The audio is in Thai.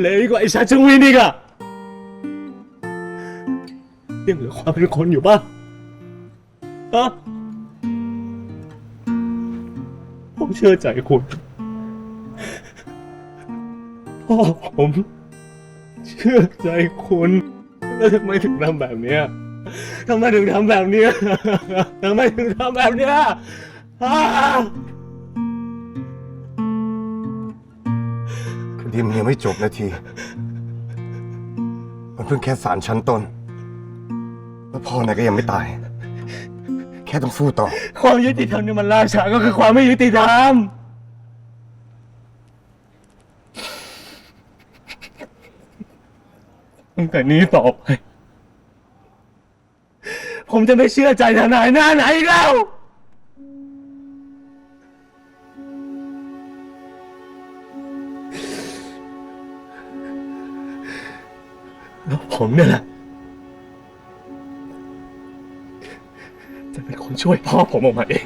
เละกว่าไอ้ชาชงวินอีกอะยังเหลือความเป็นคนอยู่ป่ะฮะผมเชื่อใจคุณพ่อผมเชื่อใจคุณแล้วทำไมถึงทำแบบเนี้ยทำไมถึงทำแบบเนี้ยทำไมถึงทำแบบเนี้ย ดีมันยังไม่จบนาที มันเพิ่งแค่สารชั้นต้น แล้วพ่อนายก็ยังไม่ตาย แค่ต้องสู้ต่อ ความยุติธรรมนี่มันล่าช้าก็คือความไม่ยุติธรรม ตั้งแต่นี้ต่อไป ผมจะไม่เชื่อใจทนายหน้าไหนอีกแล้ว แล้วผมเนี่ยแหละ จะเป็นคนช่วยพ่อผมออกมาเอง